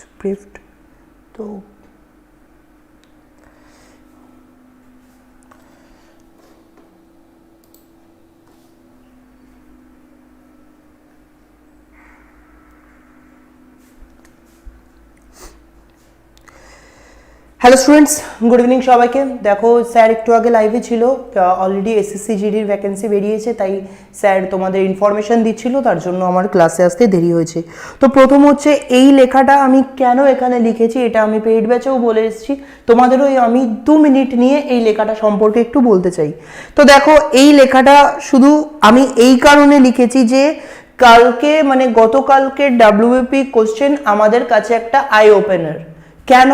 Script তো hello students good evening সবাইকে। দেখো, স্যার একটু আগে লাইভে ছিল। অলরেডি এসএসসি জিডির ভ্যাকেন্সি বেরিয়েছে, তাই স্যার তোমাদের ইনফরমেশন দিচ্ছিল, তার জন্য আমার ক্লাসে আসতে দেরি হয়েছে। তো প্রথম হচ্ছে, এই লেখাটা আমি কেন এখানে লিখেছি, এটা আমি পেইড ব্যাচেও বলে এসেছি। তোমাদেরও আমি দু মিনিট নিয়ে এই লেখাটা সম্পর্কে একটু বলতে চাই। তো দেখো, এই লেখাটা শুধু আমি এই কারণে লিখেছি যে, কালকে মানে গতকালকে ডাব্লিউপি কোশ্চেন আমাদের কাছে একটা আই ওপেনার কেন?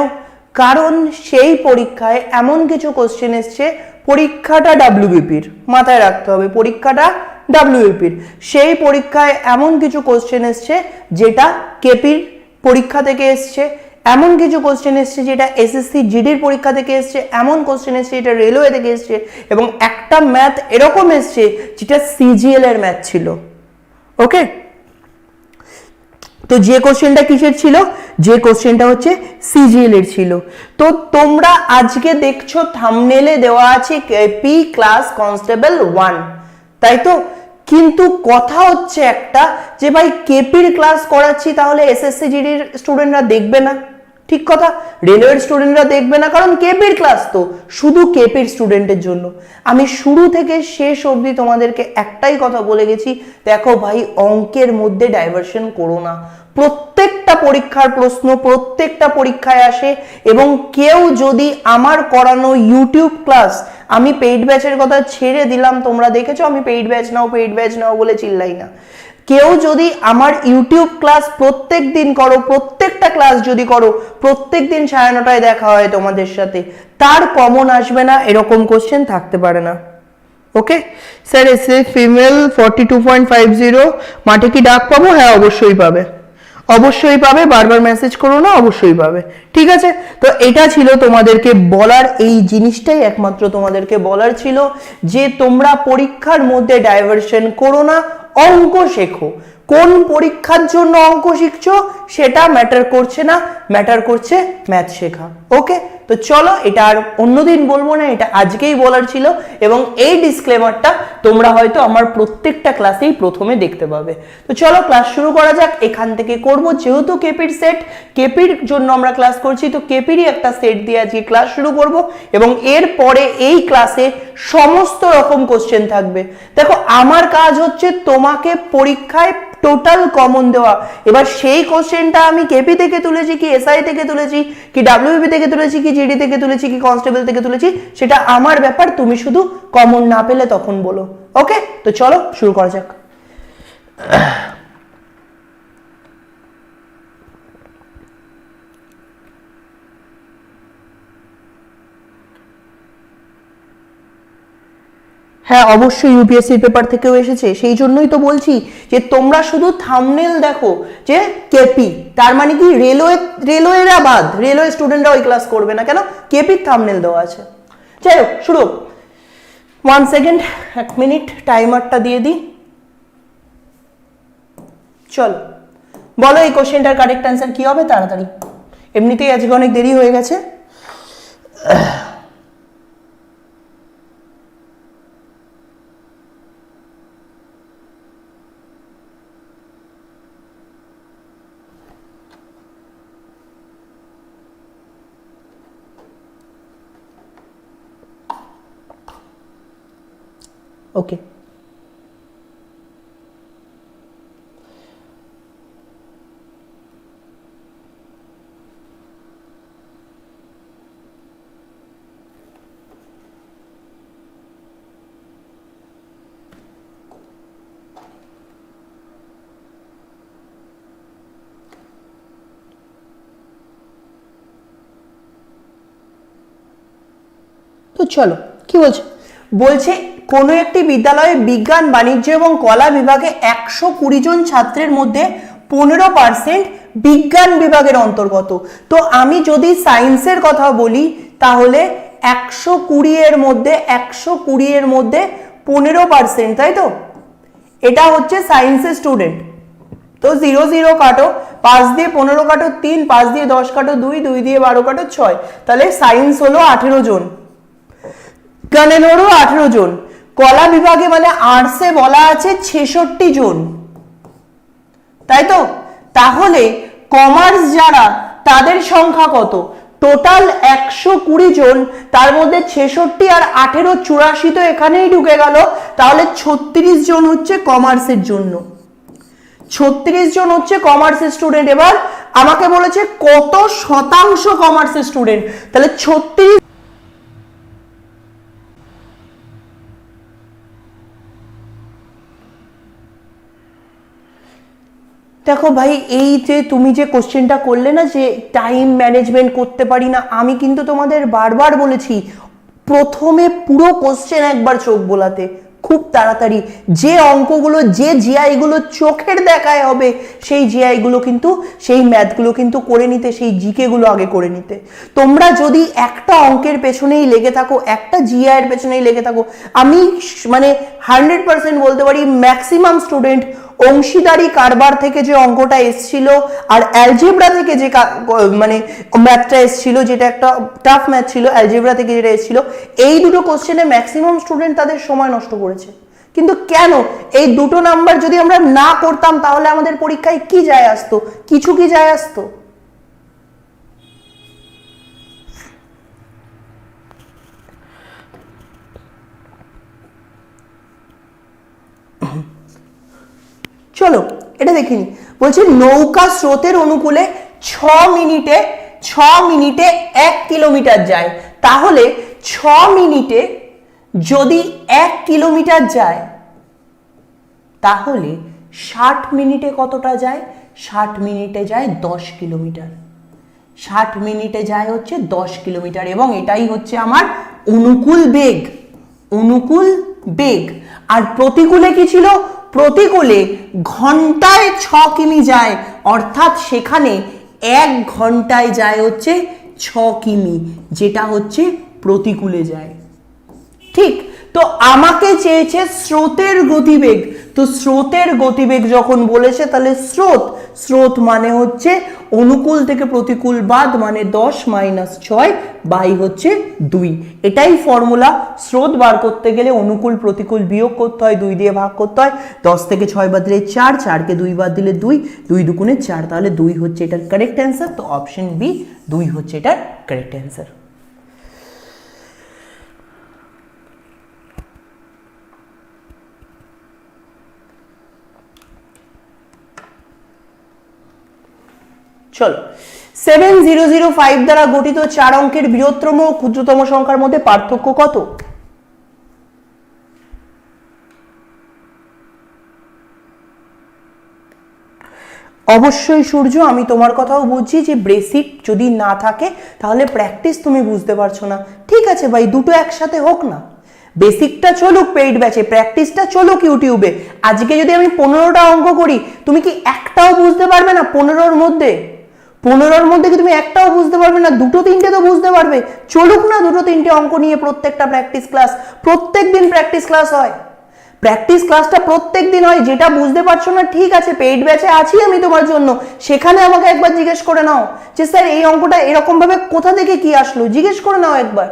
কারণ সেই পরীক্ষায় এমন কিছু কোশ্চেন এসছে, পরীক্ষাটা ডাব্লিউবিপির মাথায় রাখতে হবে, পরীক্ষাটা ডাব্লিউবিপির সেই পরীক্ষায় এমন কিছু কোশ্চেন এসছে, যেটা কেপির পরীক্ষা থেকে এসছে, এমন কিছু কোশ্চেন এসছে, যেটা এসএসসি জিডির পরীক্ষা থেকে এসছে, এমন কোশ্চেন এসছে, যেটা রেলওয়ে থেকে এসছে, এবং একটা ম্যাথ এরকম এসছে, যেটা সিজিএল এর ম্যাথ ছিল। ওকে তো যে কোশ্চেনটা কিসের ছিল? যে কোশ্চেনটা হচ্ছে সিজিএল এর ছিল। তো তোমরা আজকে দেখছ থামনেলে দেওয়া আছে পি ক্লাস কনস্টেবল ওয়ান তাই তো? কিন্তু কথা হচ্ছে একটা যে ভাই কেপির ক্লাস করাচ্ছি তাহলে এসএসসি জিডির স্টুডেন্টরা দেখবে না। ঠিক কথা, রেলওয়ের স্টুডেন্টরা দেখবে না, কারণ কেপির ক্লাস তো, শুধু কেপির স্টুডেন্টের জন্য। আমি শুরু থেকে শেষ অবধি তোমাদেরকে একটাই কথা বলে গেছি, দেখো ভাই, অঙ্কের মধ্যে ডাইভারশন করো না। প্রত্যেকটা পরীক্ষার প্রশ্ন প্রত্যেকটা পরীক্ষায় আসে, এবং কেউ যদি আমার করানো ইউটিউব ক্লাস আমি পেইড ব্যাচের কথা ছেড়ে দিলাম, তোমরা দেখেছ, আমি পেইড ব্যাচ নাও পেইড ব্যাচ নাও বলে চিল্লাই না। কেউ যদি আমার ইউটিউব ক্লাস প্রত্যেক দিন করো, প্রত্যেকটা ক্লাস যদি করো, প্রত্যেক দিন সাড়ে নটায় দেখা হয় তোমাদের সাথে, তার কমন আসবে না, এরকম কোশ্চেন থাকতে পারে না। ওকে স্যার এসে female forty two point five zero মাঠে কি ডাক পাবো? হ্যাঁ অবশ্যই পাবে। অবশ্যই পাবে, বারবার মেসেজ করো না, অবশ্যই পাবে। ঠিক আছে? তো এটা ছিল তোমাদেরকে বলার, এই জিনিসটাই একমাত্র তোমাদেরকে বলার ছিল যে তোমরা পরীক্ষার মধ্যে ডাইভারশন করো না, অঙ্ক শেখো। কোন পরীক্ষার জন্য অঙ্ক শিখছো, সেটা ম্যাটার করছে না ম্যাটার করছে ম্যাথ শেখা। ওকে তো চলো, এটা আর অন্যদিন বলব না, এটা আজকেই বলার ছিল এবং এই ডিসক্লেমারটা তোমরা হয়তো আমার প্রত্যেকটা ক্লাসেই প্রথমে দেখতে পাবে। তো চলো ক্লাস শুরু করা যাক, এখান থেকে করব। যেহেতু কেপির সেট কেপির জন্য আমরা ক্লাস করছি, তো কেপিরই একটা সেট দিয়ে আজকে ক্লাস শুরু করব এবং এর পরে এই ক্লাসে সমস্ত রকম কোশ্চেন থাকবে। দেখো, আমার কাজ হচ্ছে তোমাকে পরীক্ষায় টোটাল কমন দেওয়া। এবার সেই কোশ্চেনটা আমি কেপি থেকে তুলেছি কি এসআই থেকে তুলেছি, কি ডাব্লিউবি থেকে তুলেছি, কি জিডি থেকে তুলেছি কি কনস্টেবল থেকে তুলেছি, সেটা আমার ব্যাপার, তুমি শুধু কমন না পেলে তখন বলো। ওকে তো চলো, শুরু করা যাক। হ্যাঁ অবশ্যই ইউপিএসসি পেপার থেকেও এসেছে। সেই জন্যই তো বলছি যে, তোমরা শুধু থামনেল দেখো যে কেপি তার মানে কি রেলওয়ে রেলওয়েরা বাদ রেলওয়ে স্টুডেন্টরা ওই ক্লাস করবে না কেন? কেপির থামনেল দেওয়া আছে। যাই হোক, শুরু ওয়ান সেকেন্ড এক মিনিট টাইমারটা দিয়ে দিই। চলো। বলো এই কোশ্চেনটার কারেক্ট অ্যান্সার কি হবে? তাড়াতাড়ি। এমনিতেই আজকে অনেক দেরি হয়ে গেছে। ওকে তো চলো কি বলছে? বলছে কোনো একটি বিদ্যালয়ে বিজ্ঞান, বাণিজ্য এবং কলা বিভাগে একশো কুড়ি জন ছাত্রের মধ্যে পনেরো পার্সেন্ট বিজ্ঞান বিভাগের অন্তর্গত। তো আমি যদি সায়েন্সের কথা বলি, তাহলে একশো কুড়ি এর মধ্যে, একশো কুড়ি এর মধ্যে পনেরো পার্সেন্ট, তাই তো? এটা হচ্ছে সায়েন্সের স্টুডেন্ট। তো জিরো জিরো কাটো, পাঁচ দিয়ে পনেরো কাটো তিন, পাঁচ দিয়ে দশ কাটো দুই দুই দিয়ে বারো কাটো ছয়। তাহলে সায়েন্স হলো আঠেরো জন। কানেনোরও আঠেরো জন। কলা বিভাগে মানে আর্টসে বলা আছে ছেষট্টি জন। তাই তো তাহলে কমার্স যারা, তাদের সংখ্যা কত? টোটাল একশো কুড়ি জন, তার মধ্যে ছেষট্টি আর আঠেরো চুরাশি তো এখানেই ঢুকে গেল। তাহলে ছত্রিশ জন হচ্ছে কমার্সের জন্য। ছত্রিশ জন হচ্ছে কমার্সের স্টুডেন্ট এবার আমাকে বলেছে কত শতাংশ কমার্সের স্টুডেন্ট তাহলে ছত্রিশ দেখো ভাই, এই যে তুমি যে কোশ্চেনটা করলে না যে টাইম ম্যানেজমেন্ট করতে পারি না, আমি কিন্তু তোমাদের বারবার বলেছি, প্রথমে পুরো কোশ্চেন একবার চোখ বোলাতে, খুব তাড়াতাড়ি। যে অঙ্কগুলো, যে জিআইগুলো চোখের দেখায় হবে, সেই জিআইগুলো কিন্তু, সেই ম্যাথগুলো কিন্তু করে নিতে, সেই জিকেগুলো আগে করে নিতে। তোমরা যদি একটা অঙ্কের পেছনেই লেগে থাকো, একটা জিআই এর পেছনেই লেগে থাকো, আমি মানে হান্ড্রেড পার্সেন্ট বলতে পারি ম্যাক্সিমাম স্টুডেন্ট অংশীদারি কারবার থেকে যে অঙ্কটা এসছিল আর অ্যালজেব্রা থেকে যে মানে ম্যাথটা এসছিল, যেটা একটা টাফ ম্যাথ ছিল অ্যালজেব্রা থেকে যেটা এসছিল, এই দুটো কোশ্চেনে ম্যাক্সিমাম স্টুডেন্ট তাদের সময় নষ্ট করেছে। কিন্তু কেন? এই দুটো নাম্বার যদি আমরা না করতাম, তাহলে আমাদের পরীক্ষায় কি যায় আসতো? কিছু কি যায় আসতো? চলো, এটা দেখিনি। বলছে নৌকা স্রোতের অনুকূলে ছ মিনিটে ছ মিনিটে এক কিলোমিটার যায়। তাহলে ছ মিনিটে যদি এক কিলোমিটার যায়, তাহলে ষাট মিনিটে কতটা যায়? ষাট মিনিটে যায় দশ কিলোমিটার। ষাট মিনিটে যায় হচ্ছে দশ কিলোমিটার এবং এটাই হচ্ছে আমার অনুকূল বেগ। অনুকূল বেগ। আর প্রতিকূলে কি ছিল? প্রতিকূলে ঘন্টায় ছ কিমি যায়, অর্থাৎ সেখানে এক ঘন্টায় যায় হচ্ছে ছ কিমি, যেটা হচ্ছে প্রতিকূলে যায়। ঠিক তো আমাকে চেয়েছে স্রোতের গতিবেগ। তো স্রোতের গতিবেগ যখন বলেছে, তাহলে স্রোত স্রোত মানে হচ্ছে অনুকূল থেকে প্রতিকূল বাদ মানে দশ মাইনাস ছয় বাই হচ্ছে দুই। এটাই ফর্মুলা। স্রোত বার করতে গেলে অনুকূল, প্রতিকূল বিয়োগ করতে হয়, দুই দিয়ে ভাগ করতে হয়। দশ থেকে ছয় বাদ দিলে চার, চারকে দুই বাদ দিলে দুই দুই দুগুণে চার। তাহলে দুই হচ্ছে এটার কারেক্ট অ্যান্সার তো অপশন বি দুই হচ্ছে এটার কারেক্ট অ্যান্সার চলো। সেভেন জিরো জিরো ফাইভ দ্বারা গঠিত চার অঙ্কের বৃহত্তম ও ক্ষুদ্রতম সংখ্যার মধ্যে পার্থক্য কত? অবশ্যই সূর্য, আমি তোমার কথাও বুঝছি যে বেসিক যদি না থাকে, তাহলে প্র্যাকটিস তুমি বুঝতে পারছ না। ঠিক আছে ভাই, দুটো একসাথে হোক না। বেসিকটা চলুক পেইড ব্যাচে প্র্যাকটিসটা চলুক ইউটিউবে আজকে যদি আমি পনেরোটা অঙ্ক করি, তুমি কি একটাও বুঝতে পারবে না পনেরোর মধ্যে? পনেরোর মধ্যে কি তুমি একটাও বুঝতে পারবে না, দুটো তিনটে তো বুঝতে পারবে। চলুক না দুটো তিনটে অঙ্ক নিয়ে প্রত্যেকটা প্র্যাকটিস ক্লাস প্রত্যেক দিন প্র্যাকটিস ক্লাস হয়। প্র্যাকটিস ক্লাসটা প্রত্যেক দিন হয়, যেটা বুঝতে পারছ না, ঠিক আছে পেইড ব্যাচে আছি আমি তোমার জন্য। সেখানে আমাকে একবার জিজ্ঞেস করে নাও যে, স্যার, এই অঙ্কটা এরকমভাবে কোথা থেকে কি আসলো? জিজ্ঞেস করে নাও একবার।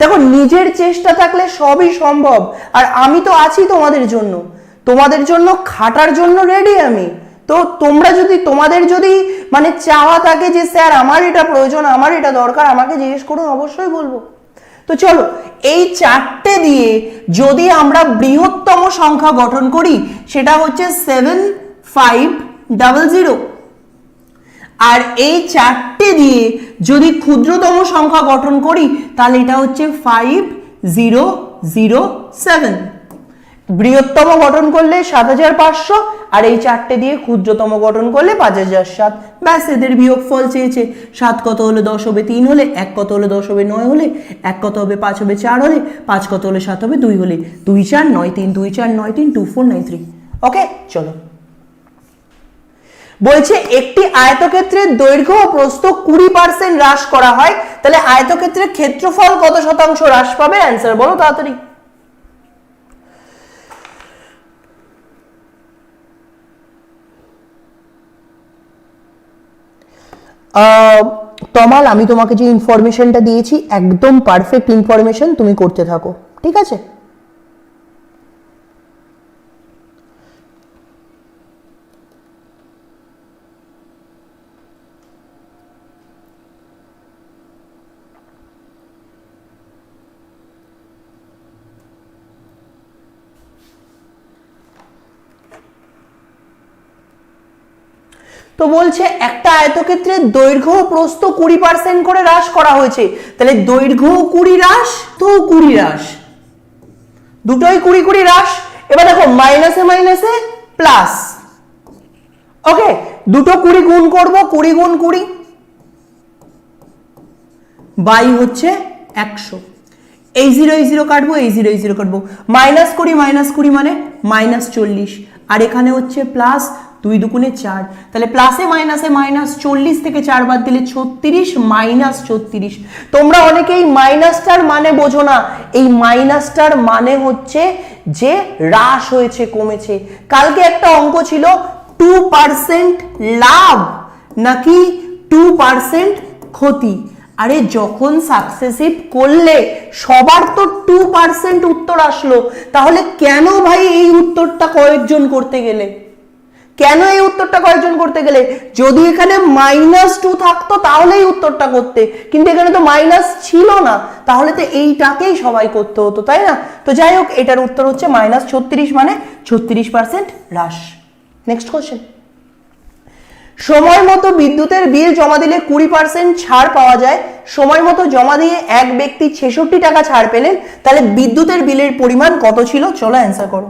দেখো, নিজের চেষ্টা থাকলে সবই সম্ভব। আর আমি তো আছি তোমাদের জন্য। তোমাদের জন্য খাটার জন্য রেডি আমি। তো তোমরা যদি, তোমাদের যদি মানে চাওয়া থাকে যে, স্যার, আমার এটা প্রয়োজন, আমার এটা দরকার, আমাকে জিজ্ঞেস করুন, অবশ্যই বলব। তো চলো, এই চারটে দিয়ে যদি আমরা বৃহত্তম সংখ্যা গঠন করি, সেটা হচ্ছে সেভেন ফাইভ ডাবল জিরো আর এই চারটে দিয়ে যদি ক্ষুদ্রতম সংখ্যা গঠন করি, তাহলে এটা হচ্ছে ফাইভ জিরো জিরো সেভেন বৃহত্তম গঠন করলে সাত হাজার পাঁচশো, আর এই চারটে দিয়ে ক্ষুদ্রতম গঠন করলে পাঁচ হাজার সাত। ব্যাস, এদের বিয়োগ ফল চেয়েছে। সাত কত হলে দশ হবে তিন হলে, এক কত হলে দশ হবে নয় হলে, এক কত হবে পাঁচ হবে চার হলে, পাঁচ কত হলে সাত হবে দুই হলে, দুই চার নয় তিন, দুই চার নয় তিন, two four nine three. Okay, চলো। বলছে, একটি আয়তক্ষেত্রের দৈর্ঘ্য ও প্রস্থ কুড়ি পার্সেন্ট হ্রাস করা হয়, তাহলে আয়তক্ষেত্রের ক্ষেত্রফল কত শতাংশ হ্রাস পাবে? অ্যান্সার বলো তাড়াতাড়ি। তমাল আমি তোমাকে যে ইনফরমেশনটা দিয়েছি একদম পারফেক্ট ইনফরমেশন তুমি করতে থাকো ঠিক আছে? তো বলছে, একটা আয়তক্ষেত্রের দৈর্ঘ্য ও প্রস্থ কুড়ি পার্সেন্ট করে হ্রাস করা হয়েছে। তাহলে দৈর্ঘ্য কুড়ি হ্রাস, তো কুড়ি হ্রাস। দুটোই কুড়ি কুড়ি হ্রাস। এবার দেখো মাইনাসে মাইনাসে প্লাস ওকে দুটো কুড়ি গুণ করব, কুড়ি গুণ কুড়ি। বাই হচ্ছে একশো। এই জিরো এই জিরো কাটবো, এই জিরো এই জিরো কাটবো। মাইনাস কুড়ি মাইনাস কুড়ি মানে মাইনাস চল্লিশ। আর এখানে হচ্ছে প্লাস দুই দুগুণে চার। তাহলে প্লাসে মাইনাসে মাইনাস চল্লিশ থেকে চার বাদ দিলে ছত্রিশ মাইনাস ছত্রিশ। তোমরা অনেকেই মাইনাসটার মানে বোঝো না। এই মাইনাসটার মানে হচ্ছে যে হ্রাস হয়েছে, কমেছে। কালকে একটা অঙ্ক ছিল টু পার্সেন্ট লাভ নাকি টু পার্সেন্ট ক্ষতি? আরে যখন সাকসেসিভ করলে, সবার তো টু পার্সেন্ট উত্তর আসলো। তাহলে কেন ভাই এই উত্তরটা কয়েকজন করতে গেলে? কেন এই উত্তরটা কয়েকজন করতে গেলে? যদি এখানে মাইনাস টু থাকতো তাহলে এই উত্তরটা করতে। কিন্তু এখানে তো মাইনাস ছিল না। তাহলে তো এইটাকেই সবাই করতে হতো, তাই না? তো যাই হোক, এটার উত্তর হচ্ছে মাইনাস ছত্রিশ মানে ছত্রিশ পার্সেন্ট হ্রাস। নেক্সট কোশ্চেন সময় মতো বিদ্যুতের বিল জমা দিলে কুড়ি পার্সেন্ট ছাড় পাওয়া যায়। সময় মতো জমা দিয়ে এক ব্যক্তি ছেষট্টি টাকা ছাড় পেলেন। তাহলে বিদ্যুতের বিলের পরিমাণ কত ছিল? চলো অ্যান্সার করো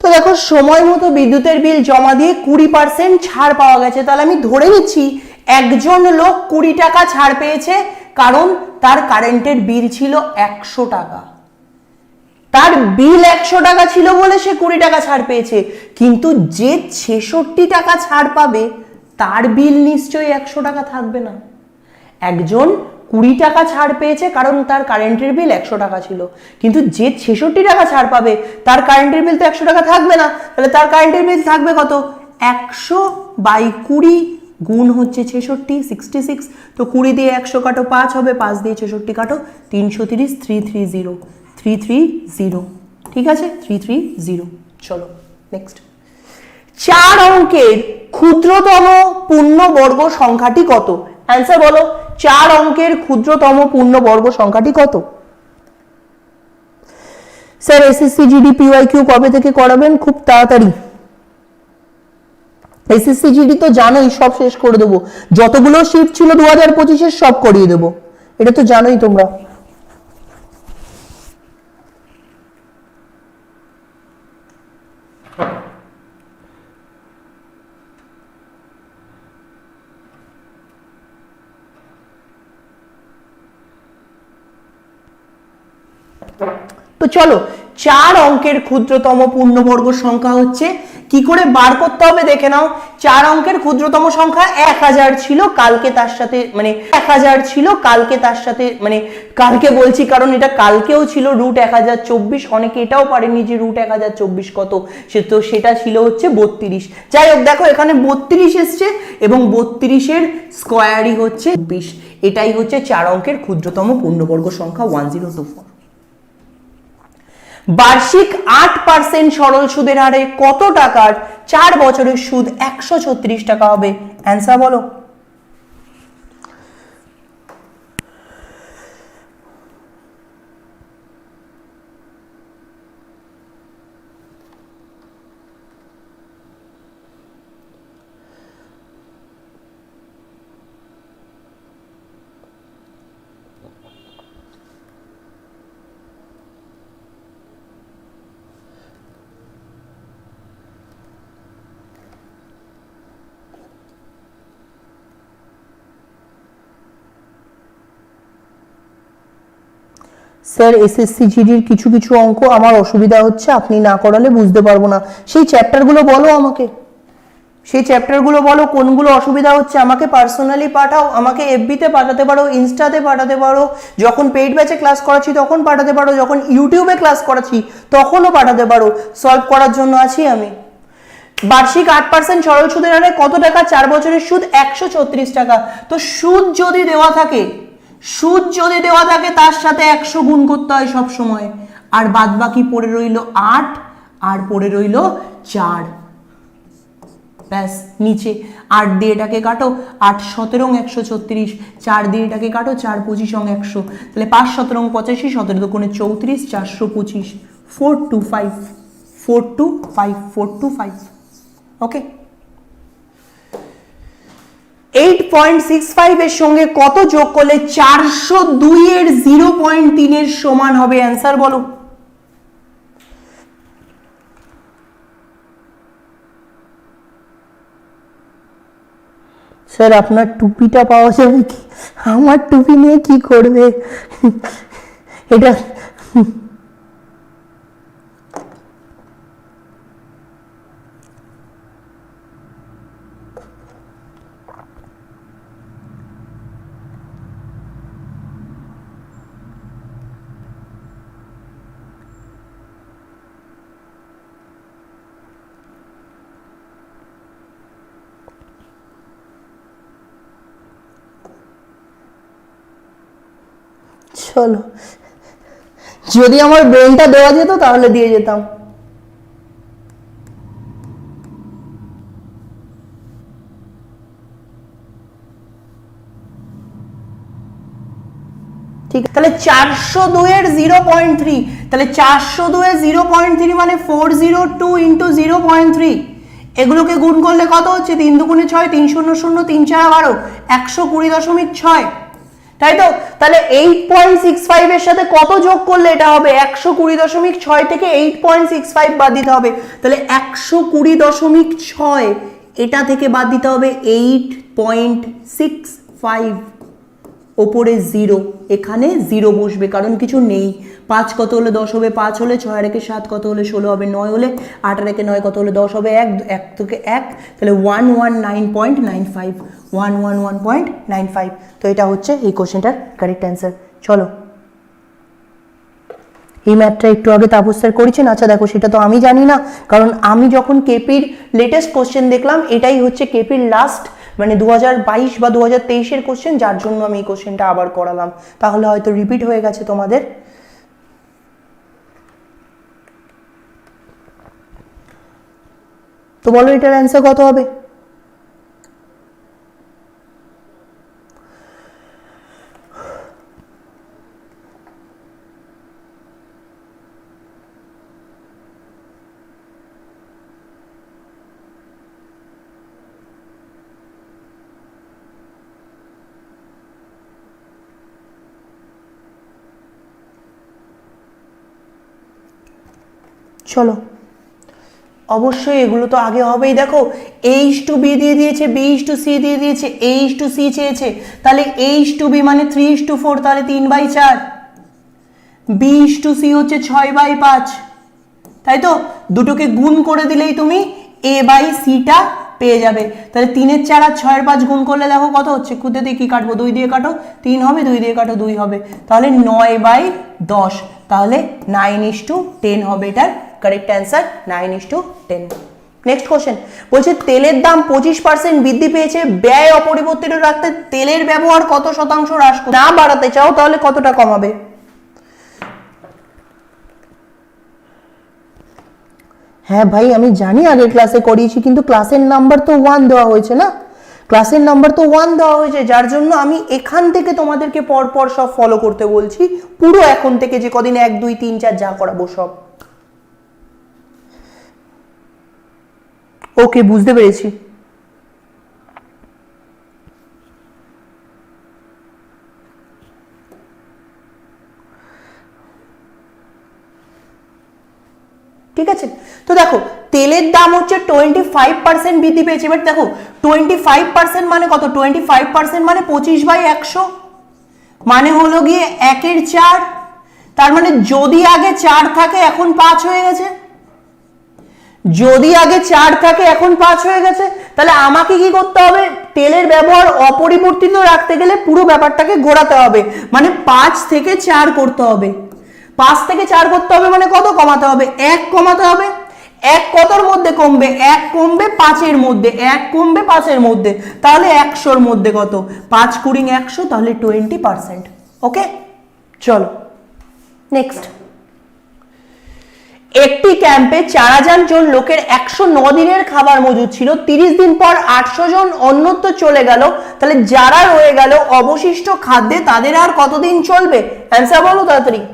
তো দেখো সময় মতো বিদ্যুতের বিল জমা দিয়ে কুড়ি পার্সেন্ট ছাড় পাওয়া গেছে। তাহলে আমি ধরে নিচ্ছি, একজন লোক কুড়ি টাকা ছাড় পেয়েছে, কারণ তার কারেন্টের বিল ছিল একশো টাকা। তার বিল একশো টাকা ছিল বলে সে কুড়ি টাকা ছাড় পেয়েছে। কিন্তু যে ছেষট্টি টাকা ছাড় পাবে, তার বিল নিশ্চয়ই একশো টাকা থাকবে না। একজন কুড়ি টাকা ছাড় পেয়েছে, কারণ তার কারেন্টের বিল একশো টাকা ছিল। কিন্তু যে ছেষট্টি টাকা ছাড় পাবে, তার কারেন্টের বিল তো একশো টাকা থাকবে না। তাহলে তার কারেন্টের বিল থাকবে কত? একশো বাই কুড়ি গুণ হচ্ছে ছেষট্টি সিক্সটি সিক্স তো কুড়ি দিয়ে একশো কাটো পাঁচ হবে, পাঁচ দিয়ে ছেষট্টি কাটো তিনশো তিরিশ three three zero three three zero ঠিক আছে? থ্রি থ্রি জিরো চলো নেক্সট চার অঙ্কের ক্ষুদ্রতম পূর্ণবর্গ সংখ্যাটি কত? অ্যান্সার বলো। চার অঙ্কের ক্ষুদ্রতম পূর্ণবর্গ সংখ্যাটি কত? স্যার এসএসসি জিডি পিওয়াই কিউ কবে থেকে করাবেন? খুব তাড়াতাড়ি। এসএসসি জিডি তো জানোই, সব শেষ করে দেবো। যতগুলো শিফট ছিল দু হাজার পঁচিশের সব করিয়ে দেবো। এটা তো জানোই তোমরা। তো চলো, চার অঙ্কের ক্ষুদ্রতম পূর্ণবর্গ সংখ্যা হচ্ছে, কি করে বার করতে হবে দেখে নাও, চার অঙ্কের ক্ষুদ্রতম সংখ্যা এক হাজার ছিল, কালকে তার সাথে মানে এক হাজার ছিল, কালকে তার সাথে মানে কালকে বলছি কারণ এটা কালকেও ছিল রুট এক হাজার চব্বিশ, অনেকে এটাও পারেনি যে রুট এক হাজার চব্বিশ কত, সে তো সেটা ছিল হচ্ছে বত্রিশ। যাই হোক, দেখো এখানে বত্রিশ এসছে এবং বত্রিশের স্কোয়ারই হচ্ছে বিশ এটাই হচ্ছে চার অঙ্কের ক্ষুদ্রতম পূর্ণবর্গ সংখ্যা ওয়ান জিরো টু ফোর বার্ষিক আট পার্সেন্ট সরল সুদের হারে কত টাকার চার বছরের সুদ একশো ছত্রিশ টাকা হবে? অ্যান্সার বলো। স্যার এসএসসি জিডির কিছু কিছু অঙ্ক আমার অসুবিধা হচ্ছে, আপনি না করালে বুঝতে পারব না। সেই চ্যাপ্টারগুলো বলো আমাকে। সেই চ্যাপ্টারগুলো বলো, কোনগুলো অসুবিধা হচ্ছে আমাকে পার্সোনালি পাঠাও, আমাকে এফবিতে পাঠাতে পারো ইনস্টাতে পাঠাতে পারো, যখন পেইড ব্যাচে ক্লাস করাচ্ছি তখন পাঠাতে পারো, যখন ইউটিউবে ক্লাস করাচ্ছি তখনও পাঠাতে পারো। সলভ করার জন্য আছি আমি। বার্ষিক আট পার্সেন্ট সরল সুদের হারে কত টাকা? চার বছরের সুদ একশো ছত্রিশ টাকা। তো সুদ যদি দেওয়া থাকে সুদ যদি দেওয়া থাকে, তার সাথে একশো গুণ করতে হয় সব সময় আর বাদ বাকি পড়ে রইল আট, আর পড়ে রইল চার। ব্যাস, নিচে। আট দিয়ে এটাকে কাটো, আট সতেরো একশো ছত্রিশ। চার দিয়ে এটাকে কাটো, চার পঁচিশ অং একশো। তাহলে পাঁচ সতেরো পঁচাশি, সতেরো দোকানে চৌত্রিশ, চারশো পঁচিশ। Four two five four two five four two five okay eight point six ফাইভের সঙ্গে কত যোগ করলে চারশো দুইয়ের জিরো পয়েন্ট তিনের সমান হবে? অ্যান্সার বলো। স্যার আপনার টুপিটা পাওয়া যাবে কি? আমার টুপি নিয়ে কি করবে? এটা চলো। যদি আমার ব্রেনটা দেওয়া যেত তাহলে দিয়ে যেতাম। ঠিক, তাহলে চারশো দুয়ের জিরো পয়েন্ট থ্রি তাহলে চারশো দুয়ের জিরো পয়েন্ট থ্রি মানে four zero two into zero point three এগুলোকে গুণ করলে কত হচ্ছে? তিন দুগুণে ছয়, তিন শূন্য শূন্য, তিন চার বারো, একশো কুড়ি দশমিক ছয়। তাই তো? তাহলে এইট পয়েন্ট সিক্স ফাইভের সাথে কত যোগ করলে এটা হবে? একশো কুড়ি দশমিক ছয় থেকে এইট পয়েন্ট সিক্স ফাইভ বাদ দিতে হবে। তাহলে একশো কুড়ি দশমিক ছয় এটা থেকে বাদ দিতে হবে এইট পয়েন্ট সিক্স ফাইভ ওপরে জিরো এখানে জিরো বসবে, কারণ কিছু নেই। পাঁচ কত হলে দশ হবে? পাঁচ হলে ছয় রেখে সাত কত হলে ষোলো হবে? নয় হলে আট রেখে নয় কত হলে দশ হবে? এক এক থেকে এক, তাহলে one one nine point nine five one one one point nine five তো এটা হচ্ছে এই কোশ্চেনটার কারেক্ট অ্যান্সার চলো। এই ম্যাথটা একটু আগে তাপস স্যার করেছেন। আচ্ছা দেখো, সেটা তো আমি জানি না, কারণ আমি যখন কেপির লেটেস্ট কোশ্চেন দেখলাম, এটাই হচ্ছে কেপির লাস্ট মানে দু বাইশ বা দু হাজার তেইশের কোশ্চেন যার জন্য আমি এই কোশ্চেনটা আবার করালাম। তাহলে হয়তো রিপিট হয়ে গেছে তোমাদের। তো বলো এটার অ্যান্সার কত হবে? চলো। অবশ্যই এগুলো তো আগে হবেই। দেখো এইচ টু বি দিয়ে দিয়েছে বি ইস টু সি দিয়ে দিয়েছে এইচ টু সি চেয়েছে। তাহলে এইচ টু বি মানে থ্রি ইস টু ফোর তাহলে তিন বাই চার। বি ইস টু সি হচ্ছে ছয় বাই পাঁচ। তাই তো? দুটোকে গুণ করে দিলেই তুমি এ বাই সিটা পেয়ে যাবে। তাহলে তিনের চার আর ছয়ের পাঁচ গুণ করলে দেখো কত হচ্ছে? খুদে দিয়ে কি কাটবো। দুই দিয়ে কাটো, তিন হবে, দুই দিয়ে কাটো, দুই হবে। তাহলে নয় বাই দশ। তাহলে নাইন ইস টু টেন হবে এটার। Correct answer nine is two ten next question বলছে তেলের দাম পঁচিশ পার্সেন্ট বৃদ্ধি পেয়েছে, ব্যয় অপরিবর্তিত রাখতে তেলের ব্যবহার কত শতাংশ হ্রাস না বাড়াতে চাও, তাহলে কতটা কমাবে? হ্যাঁ ভাই, আমি জানি আগের ক্লাসে করিয়েছি, কিন্তু ক্লাসের নাম্বার তো ওয়ান দেওয়া হয়েছে না। ক্লাসের নাম্বার তো ওয়ান দেওয়া হয়েছে, যার জন্য আমি এখান থেকে তোমাদেরকে পর পর সব ফলো করতে বলছি। পুরো এখন থেকে যে কদিন এক, দুই, তিন, চার যা করাবো সব। ওকে বুঝতে পেরেছি। ঠিক আছে? তো দেখো, তেলের দাম হচ্ছে টোয়েন্টি ফাইভ পার্সেন্ট বৃদ্ধি পেয়েছে। এবার দেখো টোয়েন্টি ফাইভ পার্সেন্ট মানে কত? টোয়েন্টি ফাইভ পার্সেন্ট মানে পঁচিশ বাই একশো। মানে হলো গিয়ে একের চার। তার মানে যদি আগে চার থাকে, এখন পাঁচ হয়ে গেছে। যদি আগে চার থাকে, এখন পাঁচ হয়ে গেছে। তাহলে আমাকে কি করতে হবে? তেলের ব্যবহার অপরিবর্তিত রাখতে গেলে পুরো ব্যাপারটাকে ঘোরাতে হবে। মানে পাঁচ থেকে চার করতে হবে। পাঁচ থেকে চার করতে হবে মানে কত? কমাতে হবে। এক কমাতে হবে। এক কতর মধ্যে কমবে? এক কমবে পাঁচের মধ্যে। এক কমবে পাঁচের মধ্যে। তাহলে একশোর মধ্যে কত? পাঁচ কুড়ি একশো, তাহলে টোয়েন্টি পার্সেন্ট ওকে? চলো। নেক্সট একটি ক্যাম্পে চার হাজার জন লোকের একশো ন দিনের খাবার মজুদ ছিল। তিরিশ দিন পর আটশো জন অন্যত্র চলে গেল। তাহলে যারা রয়ে গেল অবশিষ্ট খাদ্যে, তাদের আর কতদিন চলবে? অ্যান্সার বলো তাড়াতাড়ি।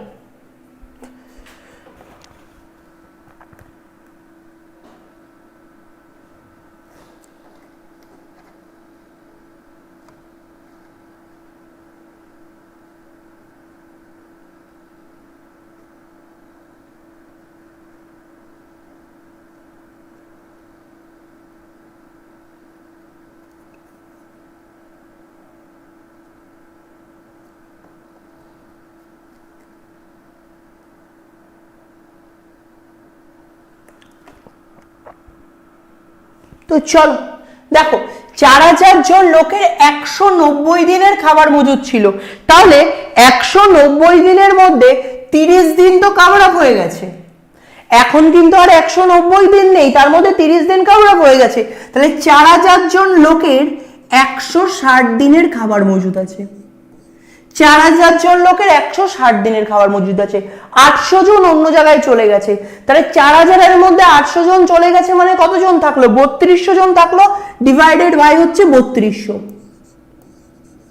তো চলো, দেখো, চার হাজার জন লোকের একশো নব্বই দিনের খাবার মজুদ ছিল। তাহলে একশো নব্বই দিনের মধ্যে তিরিশ দিন তো কাভার আপ হয়ে গেছে। এখন কিন্তু আর একশো নব্বই দিন নেই, তার মধ্যে তিরিশ দিন কাভার আপ হয়ে গেছে। তাহলে চার হাজার জন লোকের একশো ষাট দিনের খাবার মজুদ আছে। চার হাজার জন লোকের একশো ষাট দিনের খাবার মজুদ আছে। আটশো জন অন্য জায়গায় চলে গেছে। তাহলে চার হাজারের মধ্যে আটশো জন চলে গেছে মানে কতজন থাকল? বত্রিশশো জন থাকল। ডিভাইডেড বাই হচ্ছে বত্রিশশো।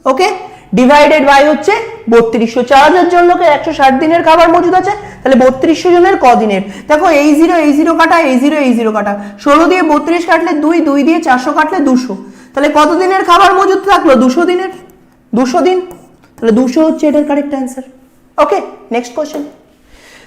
ওকে ডিভাইডেড বাই হচ্ছে বত্রিশশো। চার হাজার জন লোকের একশো ষাট দিনের খাবার মজুদ আছে। তাহলে বত্রিশশো জনের কদিনের? দেখো, এই জিরো এই জিরো কাটা, এই জিরো এই জিরো কাটা। ষোলো দিয়ে বত্রিশ কাটলে দুই দুই দিয়ে চারশো কাটলে দুশো। তাহলে কত দিনের খাবার মজুদ থাকল? দুশো দিনের। দুশো দিন। তাহলে দুশো হচ্ছে এটার correct answer okay next question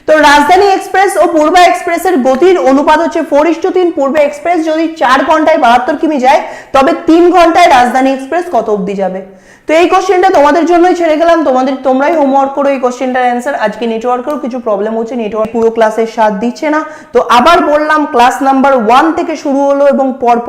তো রাজধানী এক্সপ্রেস ও পূর্বা এক্সপ্রেসের গতির অনুপাত হচ্ছে ফোর ইস টু তিন পূর্বে এক্সপ্রেস যদি চার ঘন্টায় বাহাত্তর কিমি যায়, তবে তিন ঘন্টায় রাজধানী এক্সপ্রেস কত অবধি যাবে? তো এই কোশ্চেনটা তোমাদের জন্যই ছেড়ে গেলাম, তোমাদের, তোমরাই হোমওয়ার্ক করো এই কোশ্চেনটার অ্যান্সার আজকে নেটওয়ার্কেরও কিছু প্রবলেম হচ্ছে নেটওয়ার্ক পুরো ক্লাসের সাথ দিচ্ছে না। তো আবার বললাম ক্লাস নাম্বার ওয়ান থেকে শুরু হলো এবং পর